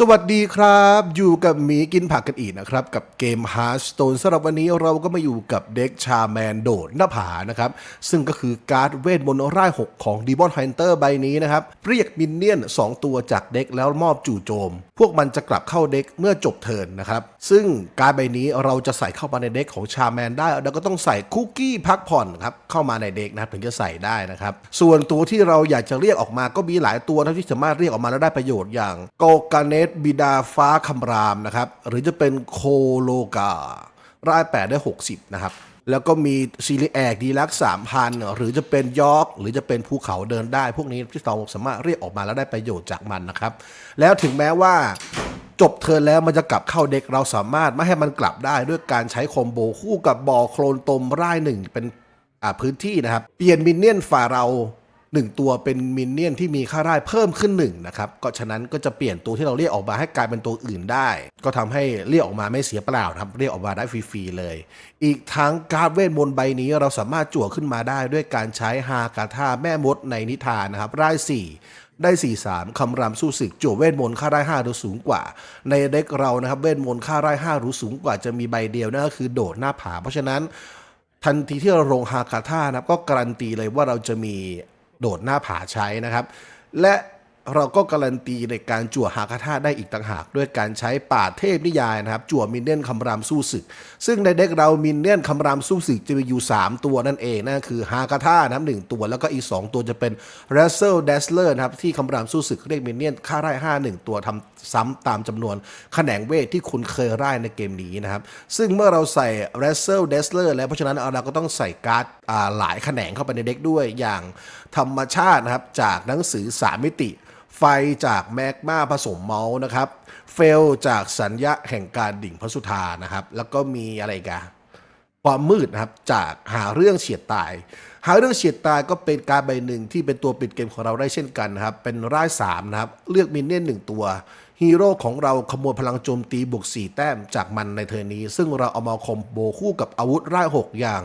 สวัสดีครับ อยู่กับหมีกินผักกันอีกนะครับ กับเกม Hearthstone สำหรับวันนี้เราก็มาอยู่กับเด็กชาแมนโดดหน้าผานะครับ ซึ่งก็คือการ์ดเวทมนต์ร่าย6ของ Demon Hunter ใบนี้นะครับ เรียกมินเนี่ยน 2 ตัวจากเด็กแล้วมอบจู่โจม พวกมันจะกลับเข้าเด็กเมื่อจบเทิร์นนะครับ ซึ่งการดใบนี้เราจะใส่เข้ามาในเด็กของชาแมนได้เราก็ต้องใส่คุกกี้พักผ่อนครับเข้ามาในเด็กนะครับถึงจะใส่ได้นะครับส่วนตัวที่เราอยากจะเรียกออกมาก็มีหลายตัวนะที่สามารถเรียกออกมาแล้วได้ประโยชน์อย่างโกกาเนตบิดาฟ้าคำรามนะครับ หรือจะเป็นโคโลการ่ายแปดได้ 60 นะครับ แล้วก็มีซีรีแอกดีลักสามพันหรือจะเป็นยอร์กหรือจะเป็นภูเขาเดินได้ พวกนี้ที่เราสามารถเรียกออกมาแล้วได้ประโยชน์จากมันนะครับ แล้วถึงแม้ว่าจบเทิร์นแล้วมันจะกลับเข้าเด็กเราสามารถไม่ให้มันกลับได้ด้วยการใช้คอมโบคู่กับบอโคลนตมร่ายหนึ่งเป็นพื้นที่นะครับ เปลี่ยนมินเนี่ยนฝ่าเรา หนึ่งตัวเป็นมินเนี่ยนที่มีค่าร่ายเพิ่มขึ้นหนึ่งนะครับก็ฉะนั้นก็จะเปลี่ยนตัวที่เราเรียกออกมาให้กลายเป็นตัวอื่นได้ ก็ทำให้เรียกออกมาไม่เสียเปล่านะครับเรียกออกมาได้ฟรีๆเลย อีกทั้งการ์ดเวทมนต์ใบนี้เราสามารถจั่วขึ้นมาได้ด้วยการใช้ฮากาธาแม่มดในนิทานนะครับรายสี่ได้ 4 3 คำรามสู้ศึกจั่วเวทมนต์ค่าได้5หรือสูงกว่า ในเด็กเรานะครับเวทมนต์ค่าได้5หรือสูงกว่าจะมีใบเดียวนั่นก็คือโดดหน้าผา เพราะฉะนั้นทันทีที่เราลงฮาคาธานะครับก็การันตีเลยว่าเราจะมี โดดหน้าผาใช้นะครับ และ เราก็การันตีในการจั่วฮาคาธาได้อีกต่างหาก ด้วยการใช้ป่าเทพนิยายนะครับ จั่วมินเนี่ยนคำรามสู้ศึก ซึ่งในเด็กเรามินเนี่ยนคำรามสู้ศึกจะมีอยู่ 3 ตัวนั่นเองนั่นคือฮาคาธานะครับหนึ่งตัว แล้วก็อีก 2 ตัวจะเป็น r a s s e l d a s l e r นะครับที่คำรามสู้ศึกเรียกมินเนี่ยนค่าไร่5 1ตัวทำซ้ำตามจำนวนแขนงเวทที่คุณเคยไร่ในเกมนี้นะครับซึ่งเมื่อเราใส่ r a s s e l d a s l e r แล้วเพราะฉะนั้นเราก็ต้องใส่การ์ดหลายแขนงเข้าไปในเด็กด้วยอย่างธรรมชาตินะครับจากหนังสือ 3 มิติ ไฟจากแมกมาผสมเมาส์นะครับเฟลจากสัญญาแห่งการดิ่งพระสุธานะครับ แล้วก็มีอะไรกันความมืดนะครับจากหาเรื่องเฉียดตาย หาเรื่องเฉียดตายก็เป็นการใบหนึ่งที่เป็นตัวปิดเกมของเราได้เช่นกันนะครับ เป็นร่ายสามนะครับ เลือกมินเนี่ยนหนึ่งตัวฮีโร่ของเราขโมยพลังโจมตีบวก4แต้มจากมันในเทอร์นี้ ซึ่งเราเอามาคอมโบคู่กับอาวุธร่ายหกอย่าง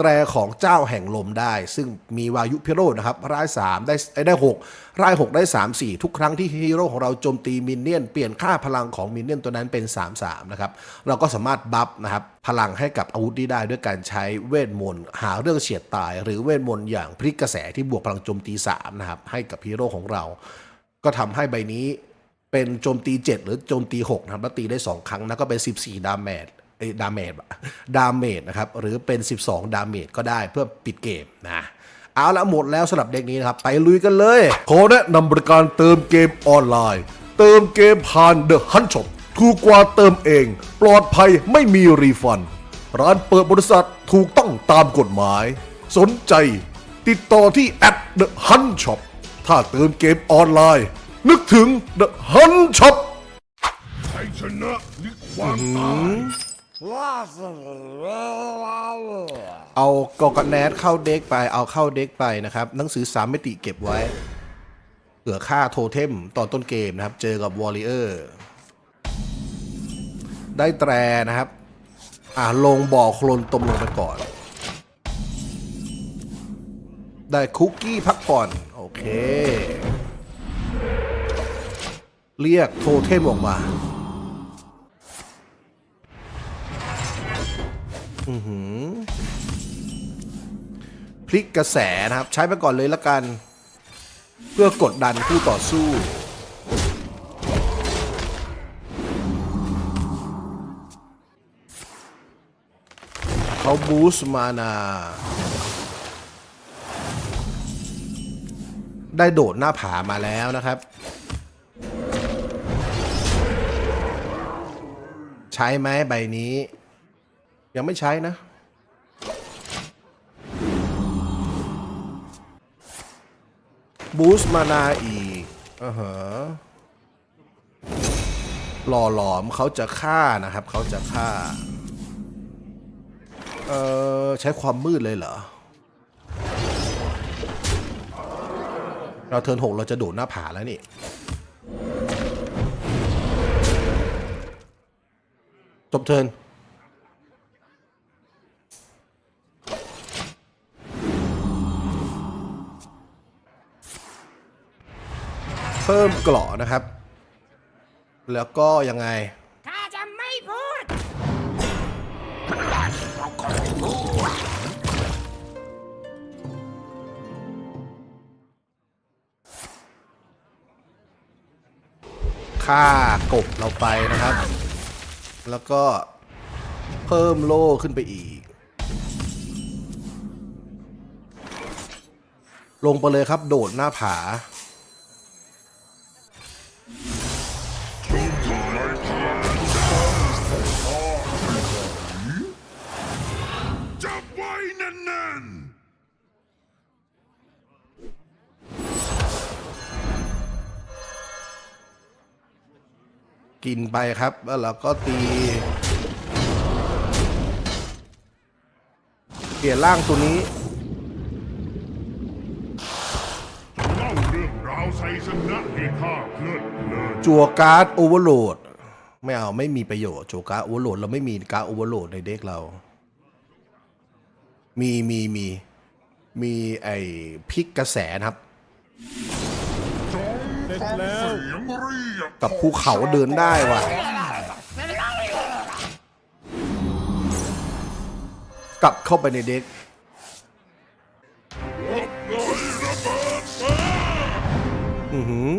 แตรของเจ้าแห่งลมได้ ซึ่งมีวายุพิโรธนะครับร่าย3ได้เอ้ยได้6ร่าย 6 ได้ 3 4 ทุกครั้งที่ฮีโร่ของเราโจมตีมินเนี่ยน เปลี่ยนค่าพลังของมินเนี่ยนตัวนั้นเป็น 3 3 นะครับ เราก็สามารถบัฟนะครับพลังให้กับอาวุธนี้ได้ด้วยการใช้เวทมนต์หาเรื่องเฉียดตาย หรือเวทมนต์อย่างพลิกกระแสที่บวกพลังโจมตี3นะครับให้กับฮีโร่ของเรา ก็ทำให้ใบนี้เป็นโจมตี 7 หรือโจมตี6นะครับแล้วตีได้ 2 ครั้งนะก็เป็น 14 ดาเมจ ดาเมจดาเมจนะครับหรือเป็น 12 ดาเมจก็ได้เพื่อปิดเกมนะเอาละหมดแล้วสำหรับเด็กนี้นะครับ ไปลุยกันเลย ขอแนะนำบริการเติมเกมออนไลน์ เติมเกมผ่าน The Hunt Shop ถูกกว่าเติมเอง ปลอดภัยไม่มีรีฟัน ร้านเปิดบริษัทถูกต้องตามกฎหมาย สนใจ ติดต่อที่ at The Hunt Shop ถ้าเติมเกมออนไลน์ นึกถึง The Hunt Shop ชัยชนะหรือความตาย เอากอกแนทเข้าเด็กไป เอาเข้าเด็กไปนะครับ หนังสือสามมิติเก็บไว้เผื่อค่าโทเทมตอนต้นเกมนะครับ เจอกับวอริเออร์ได้แตรนะครับ อ่าลงบ่อโคลนตมลงไปก่อน ได้คุกกี้พักผ่อน โอเค เรียกโทเทมออกมา พลิกกระแสนะครับ ใช้ไปก่อนเลยละกัน เพื่อกดดันคู่ต่อสู้ เขาบูส์มานา ได้โดดหน้าผามาแล้วนะครับ ใช้ไหมใบนี้ ยังไม่ใช้นะบูสต์มานาอีกอ่าฮะหล่อหลอมเขาจะฆ่านะครับ เขาจะฆ่า เอ่อ ใช้ความมืดเลยเหรอ เราเทินหกเราจะโดดหน้าผาแล้วนี่ จบเทิน พิ่มเกราะนะครับ แล้วก็ยังไงข้าจะไม่พูดค่ากบเราไปนะครับ แล้วก็เพิ่มโล่ขึ้นไปอีก ลงไปเลยครับโดดหน้าผา กินไปครับ แล้วเราก็ตี เปลี่ยนร่างตัวนี้เล่าเรื่องราวชัยชนะให้ข้าเพลิดเพลินจัวการ์ดโอเวอร์โหลด ไม่เอาไม่มีประโยชน์จัวการ์ดโอเวอร์โหลดเราไม่มีการ์ดโอเวอร์โหลดในเด็กเรา มีมีมีมีไอพลิกกระแสนะครับ เสียงเรียกกับภูเขาเดินได้ว่ะ กลับเข้าไปในเด็ก อือหือ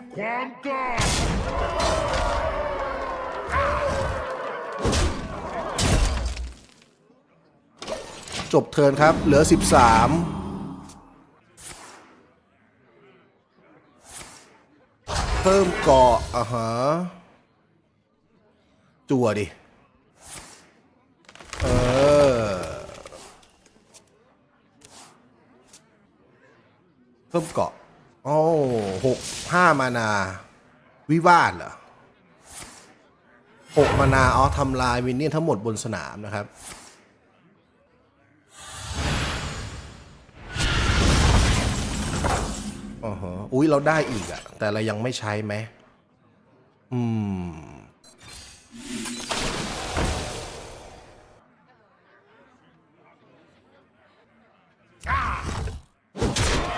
จน์ความกล้าจบเทินครับ เหลือ 13เพิ่มเกาะอะฮะจั่วดิ เออ เพิ่มเกาะ โอ้หกห้ามานา วิวาทเหรอหกมานาอ๋อทำลายวินเนี่ยนทั้งหมดบนสนามนะครับอ๋อฮะอุ้ยเราได้อีกอะแต่เรายังไม่ใช้ไหมอืม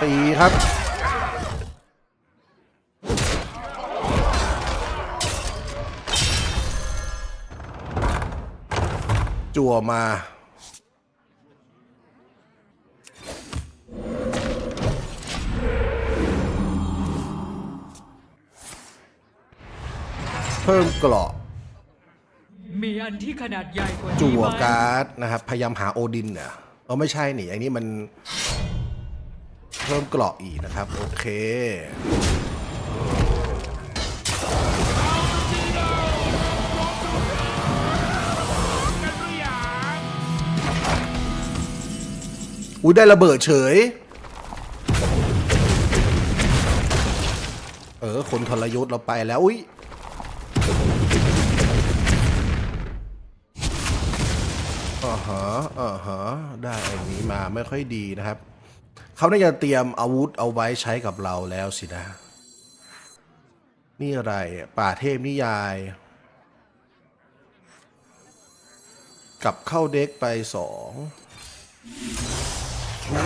ตีครับ จั่วมา เพิ่มเกราะมีอันที่ขนาดใหญ่กว่านี้จั่วไหมการ์ดนะครับ พยายามหาโอดินเนี่ยเอาไม่ใช่นี่อันนี้มัน เพิ่มเกราะอีกนะครับ โอเค อุ้ยได้ระเบิดเฉย เออ คนทรยศเราไปแล้ว อุ้ยอ่าฮะอ่าฮะได้อันนี้มาไม่ค่อยดีนะครับ เขาน่าจะเตรียมอาวุธเอาไว้ใช้กับเราแล้วสินะ นี่อะไร ป่าเทพนิยายกลับเข้าเด็กไปสอง ใช้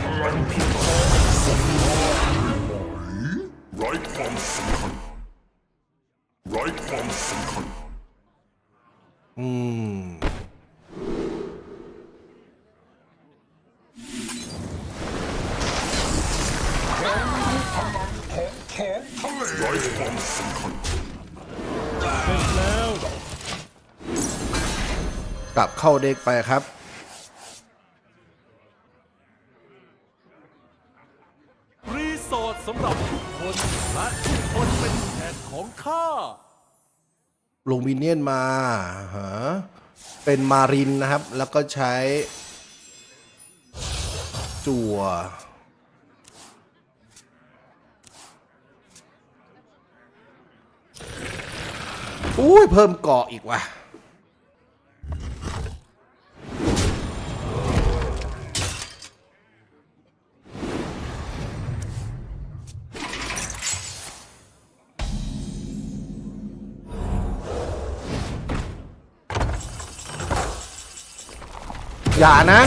พลังพิฆาตสมหวัยไร้ความสำคัญไร้ความสำคัญอืมไร้ความสำคัญกลับเข้าเด็กไปครับ ลงมินเนี่ยนมาฮะเป็นมารินนะครับ แล้วก็ใช้ จั่วอุ้ยเพิ่มเกาะอีกว่ะ อย่านะ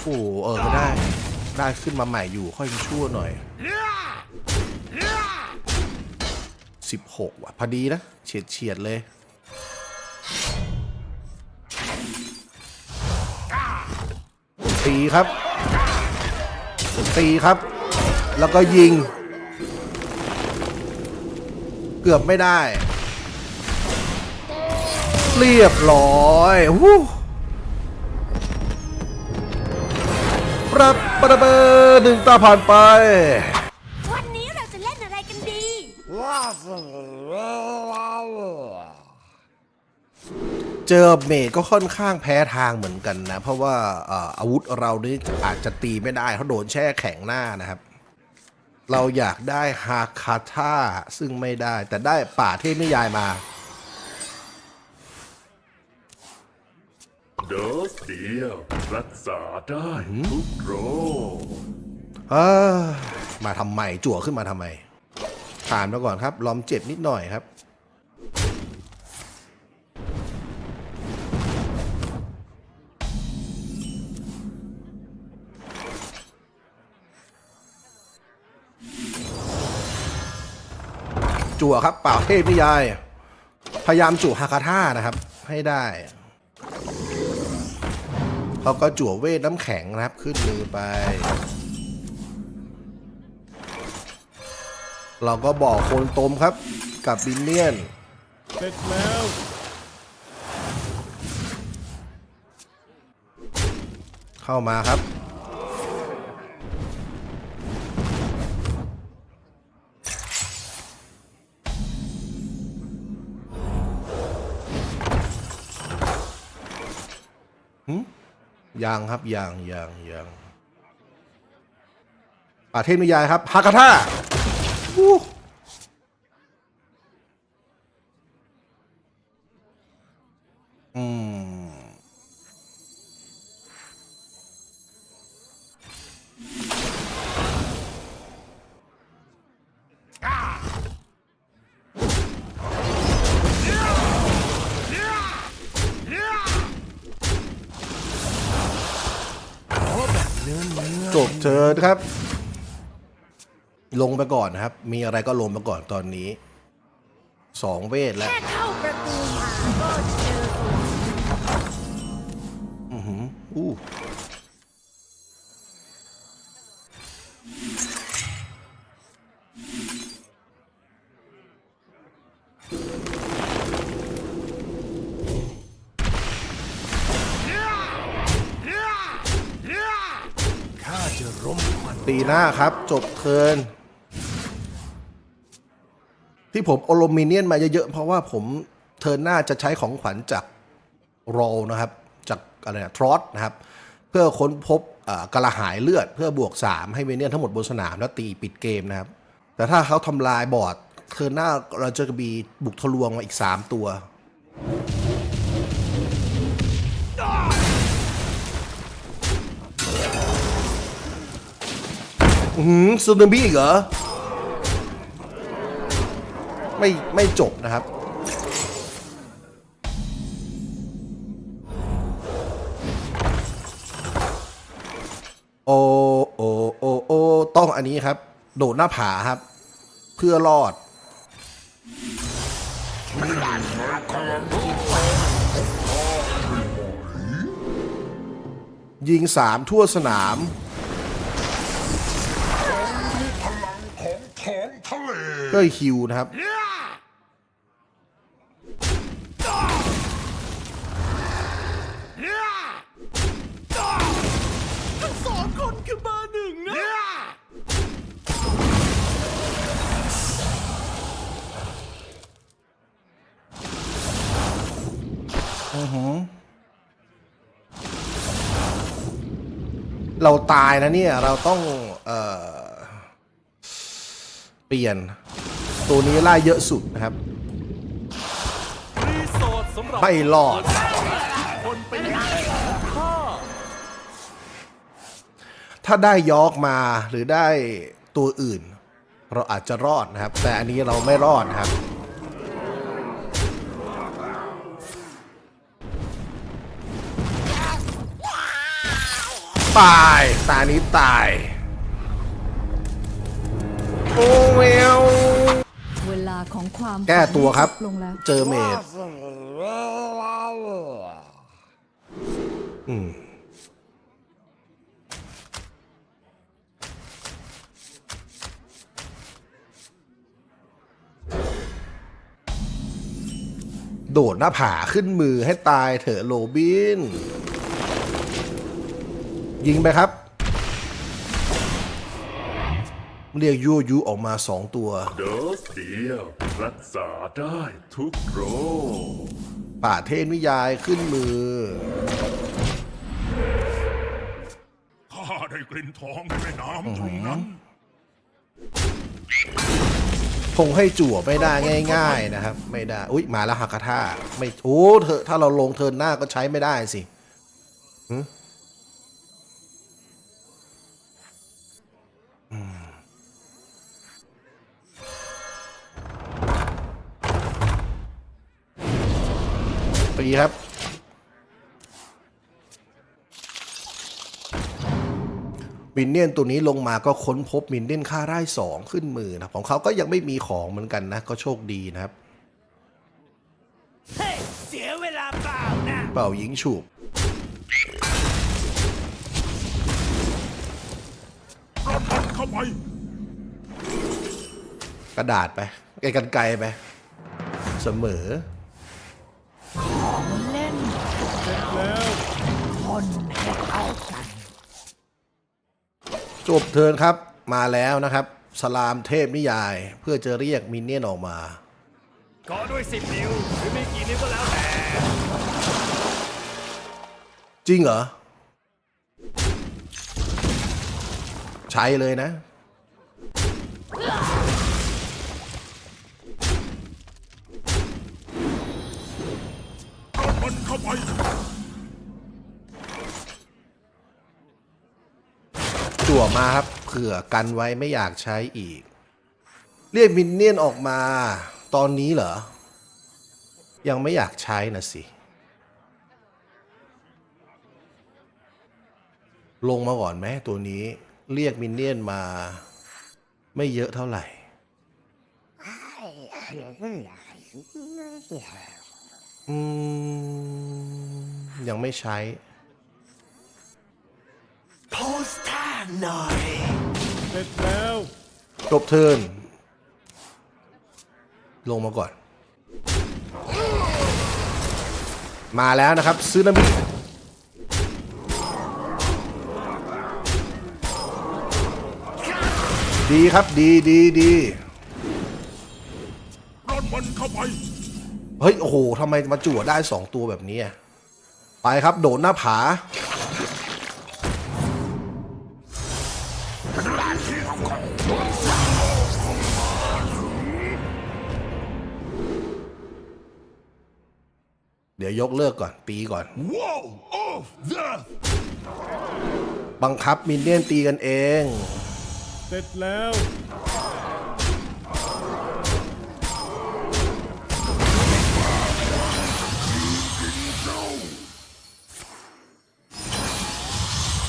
โอ้เออก็ได้ ได้ขึ้นมาใหม่อยู่ค่อยชั่วหน่อย 16 ว่ะ พอดีนะ เฉียดเฉียดเลย ตีครับ ตีครับ แล้วก็ยิง เกือบไม่ได้ เรียบร้อยวู้ ปรับปะระเบอหนึ่งตาผ่านไป วันนี้เราจะเล่นอะไรกันดี เจอเมดก็ค่อนข้างแพ้ทางเหมือนกันนะ เพราะว่าเอ่ออาวุธเรานี่อาจจะตีไม่ได้เขาะโดนแช่แข็งหน้านะครับ เราอยากได้ฮาคาท่าซึ่งไม่ได้ แต่ได้ป่าเทพนิยายมา เดอสเดียว รักษาได้ทุกโรคเออมาทำไมจั่วขึ้นมาทำไมผ่านมาก่อนครับ ล้อมเจ็บนิดหน่อยครับ จั่วครับเปล่าเทพนิยาย พยายามจั่ฮาคาท่านะครับ ให้ได้ เขาก็จั่วเวทน้ำแข็งนะครับขึ้นมือไป เราก็บอกโคนตมครับกับบินเนียนเสร็จแล้วเข้ามาครับ ยังครับยังยังยังป่าเทพนิยายครับฮากาท่า จบเชิญครับ ลงไปก่อนนะครับ มีอะไรก็ลงไปก่อนตอนนี้สองเวทแล้วแค่เข้าประตูมาก็เจอตัวอือหืออู้ ตีหน้าครับ จบเทินที่ผมโอลมิเนียนมาเยอะๆ เพราะว่าผมเทินหน้าจะใช้ของขวัญจากโรนะครับ จากอะไรนะทรอตนะครับ เพื่อค้นพบกระหายเลือดเพื่อบวก 3 ให้เมเนียนทั้งหมดบนสนามแล้วตีปิดเกมนะครับ แต่ถ้าเขาทำลายบอร์ดเทินหน้าเราจะมีบุกทะลวงมาอีก 3 ตัว หือซูนามิอีกเหรอ ไม่ไม่จบนะครับ โอโอโอโอต้องอันนี้ครับ โดดหน้าผาครับ เพื่อรอดยิงสามทั่วสนาม ท้องทะเลเพื่อฮิวนะครับสองคนคือเบอร์หนึ่งนะเราตายนะเนี่ย เราต้อง เอ่อเป ลี่ยน ตัวนี้ไล่เยอะสุดนะครับรีสอร์ทสำหรับไม่รอดคนเป็นแขกของข้าถ้าได้ยอกมาหรือได้ตัวอื่น เราอาจจะรอดนะครับ แต่อันนี้เราไม่รอดนะครับขตาย ตานี้ตาย โอ้แมวเวลาของความแก้ตัวครับจลงแล้วเจอเมดอืมโดดหน้าผาขึ้นมือให้ตายเถอะโรบิน ยิงไปครับ เรียกยูยูออกมาสองตัว โดสเดียวรักษาได้ทุกโรคป่าเทพนิยายขึ้นมือ ข้าได้กลิ่นทองในแม่น้ำตรงนั้น คงให้จั่วไม่ได้ง่าย ๆนะครับ ไม่ได้ อุ้ยมาแล้วฮักคาท่าไม่ โอ้ เธอ ถ้าเราลงเทิร์นหน้าก็ใช้ไม่ได้สิหึ ปีครับ มินเนี่ยนตัวนี้ลงมาก็ค้นพบมินเนี่ยนค่าไร่สองขึ้นมือนะของเขาก็ยังไม่มีของเหมือนกันนะ ก็โชคดีนะครับเฮ้ยเสียเวลาเปล่านะเป่ายิงฉุบรับมันเข้าไปกระดาษไปไกลกันไกลไป เสมอ จบเทิร์นครับมาแล้วนะครับ สลามเทพนิยาย เพื่อจะเรียกมินเนี่ยนออกมาก็ด้วยสิบนิ้วหรือไม่กี่นิ้วก็แล้วแต่ จริงเหรอ ใช้เลยนะรับมันเข้าไป วมาครับ เผื่อกันไว้ไม่อยากใช้อีก เรียกมินเนี่ยนออกมาตอนนี้เหรอ ยังไม่อยากใช้นะสิ ลงมาก่อนไหมตัวนี้ เรียกมินเนี่ยนมา ไม่เยอะเท่าไหร่ อืม ยังไม่ใช้ โพสท่าหน่อย เสร็จแล้ว จบเทิร์นลงมาก่อน มาแล้วนะครับซึนามิดีครับดีดีดีรับมันเข้าไป เฮ้ย โอ้โหทำไมมาจั่วได้สองตัวแบบนี้อะไปครับ โดดหน้าผา เดี๋ยวยกเลิกก่อนตีก่อน Wall of Death บังคับมินเนี่ยนตีกันเอง เสร็จแล้ว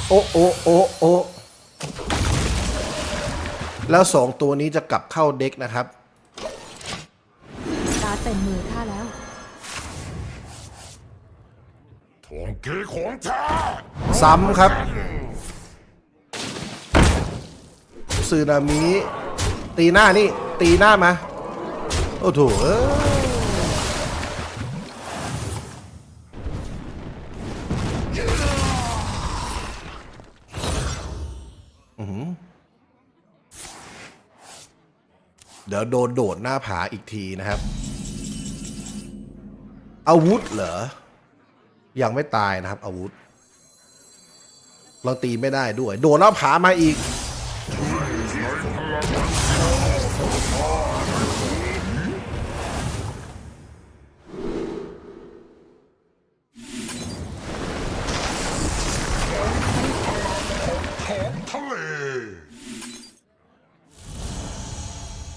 โอ้โอ้โอ้โอ้ แล้วสองตัวนี้จะกลับเข้าเด็กนะครับตาเต็มมือข้าแล้วทองเกของแท้ซ้ำครับซึนามิตีหน้านี่ ตีหน้ามา โอ้โถเอ้ย เดี๋ยวโดนโดดหน้าผาอีกทีนะครับ อาวุธเหรอ ยังไม่ตายนะครับ อาวุธ เราตีไม่ได้ด้วย โดนหน้าผามาอีก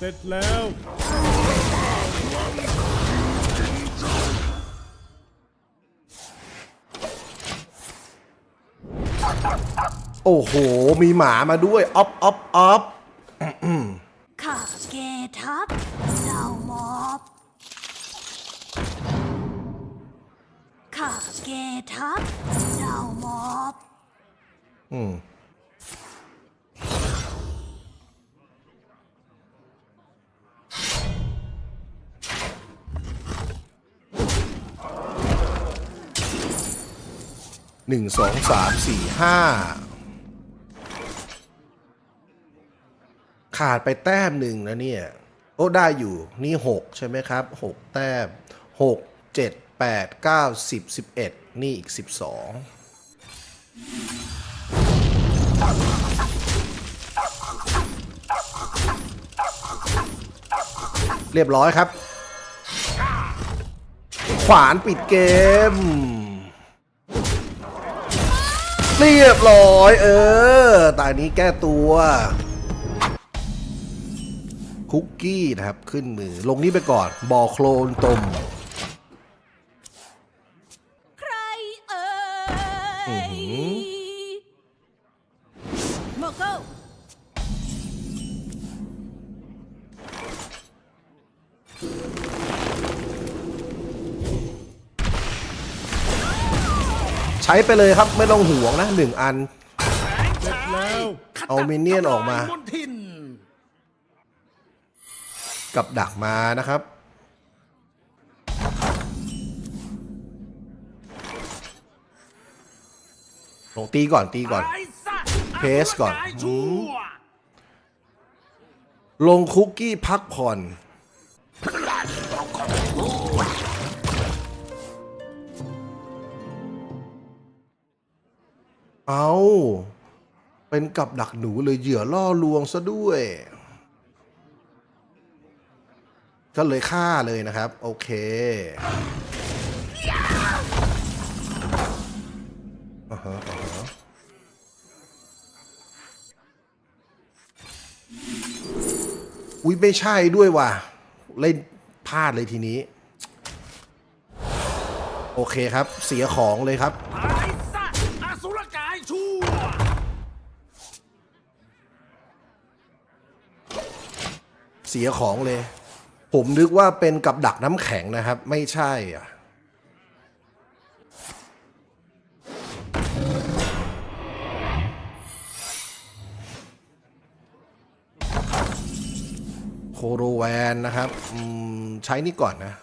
ร็จแล้ว โอ้โห มีหมามาด้วยออฟออฟออฟ หนึ่งสองสามสี่ห้าขาดไปแต้มหนึ่งนะเนี่ย โอ้ได้อยู่นี่หกใช่ไหมครับหกแต้มหกเจ็ดแปดเก้าสิบสิบเอ็ดนี่อีกสิบสองเรียบร้อยครับ ขวานปิดเกม เรียบร้อย เออ ตานี้แก้ตัว คุกกี้นะครับ ขึ้นมือ ลงนี้ไปก่อน บอโคลนตม ไปเลยครับไม่ต้องห่วงนะหนึ่งอัน แล้วเอามินเนี่ยนออกมามนทินกับดักมานะครับลงตีก่อนตีก่อนไอ้สัตว์เพสก่อนไอ้ชั่วลงคุกกี้พักผ่อน เอาเป็นกับดักหนูเลยเหยื่อล่อลวงซะด้วย ก็เลยฆ่าเลยนะครับ โอเคอ่าฮะอ่าฮะอุ้ยไม่ใช่ด้วยว่ะ เล่นพลาดเลยทีนี้ โอเคครับ เสียของเลยครับ ไอ้สัตว์อสุรกาย ชั่ว เสียของเลย ผมนึกว่าเป็นกับดักน้ำแข็งนะครับ ไม่ใช่อะโคโรแวนนะครับใช้นี่ก่อนนะ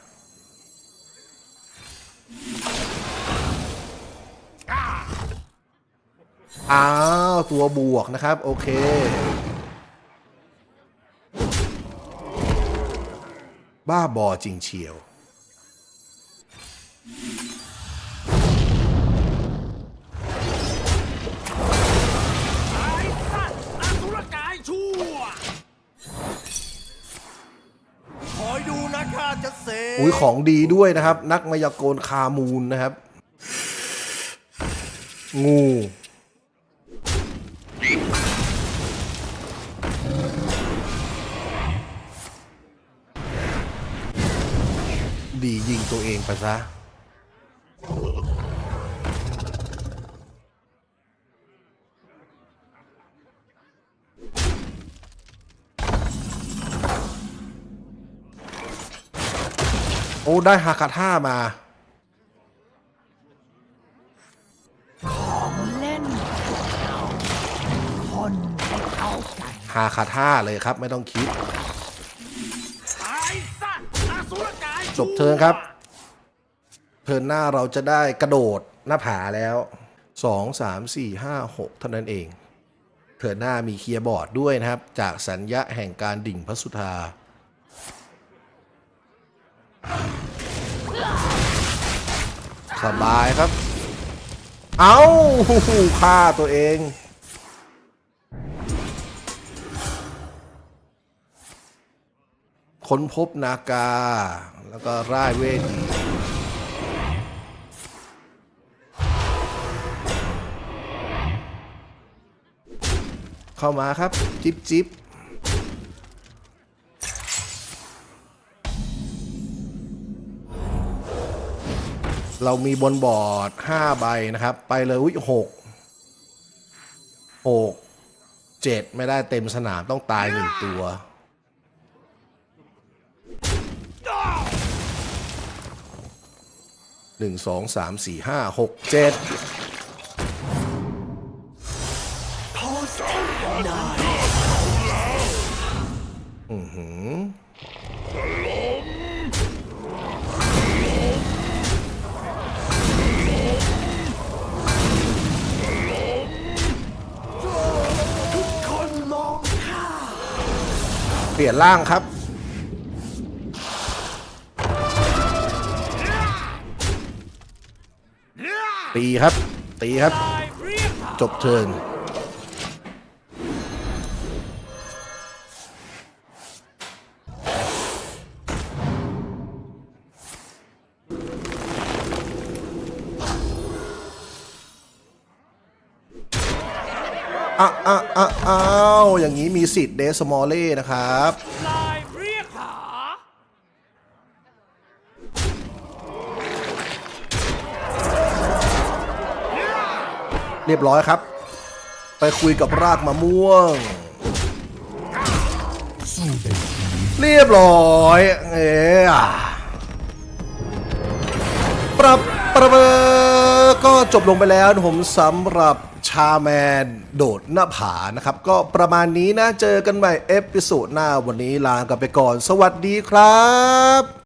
อ้าว ตัวบวกนะครับ โอเค บ้าบอจริงเชียว ไอ้สัตว์อสุรกายชั่ว คอยดูนะข้าจะเสกอุ้ยของดีด้วยนะครับ นักมายากลคามูลนะครับ งู ดียิงตัวเองไปซะ โอ้ ได้ฮาคาท่ามาเล่นคนให้เข้าใจ ฮาคาท่าเลยครับไม่ต้องคิด ไอ้สัตว์อสุรกาย จบเทิร์นครับ เทิร์นหน้าเราจะได้กระโดดหน้าผาแล้ว2 3 4 5 6เท่านั้นเอง เทิร์นหน้ามีเคลียร์บอร์ดด้วยนะครับ จากสัญญาแห่งการดิ่งพระสุธาสบายครับ เอาฆ่าตัวเอง ค้นพบนากา แล้วก็ร่ายเวทีเข้ามาครับ จิบจิบเรามีบนบอร์ด5ใบนะครับ ไปเลยอุ้ยหกหกเจ็ดไม่ได้เต็มสนามต้องตายหนึ่งตัว หนึ่งสองสามสี่ห้าหกเจ็ดอือหือเปลี่ยนร่างครับ ตีครับ ตีครับ จบเทิร์นอ้าอ้าอ้าอ้าวอย่างนี้มีสิทธิ์เดสมอลเล่นะครับ ลายเรียกหา เรียบร้อยครับ ไปคุยกับรากมะม่วง เรียบร้อยเอ๊ะปรับประเบอก็จบลงไปแล้วผมสำหรับชาแมนโดดหน้าผานะครับ ก็ประมาณนี้นะ เจอกันใหม่เอพิโซดหน้าวันนี้ลากันไปก่อน สวัสดีครับ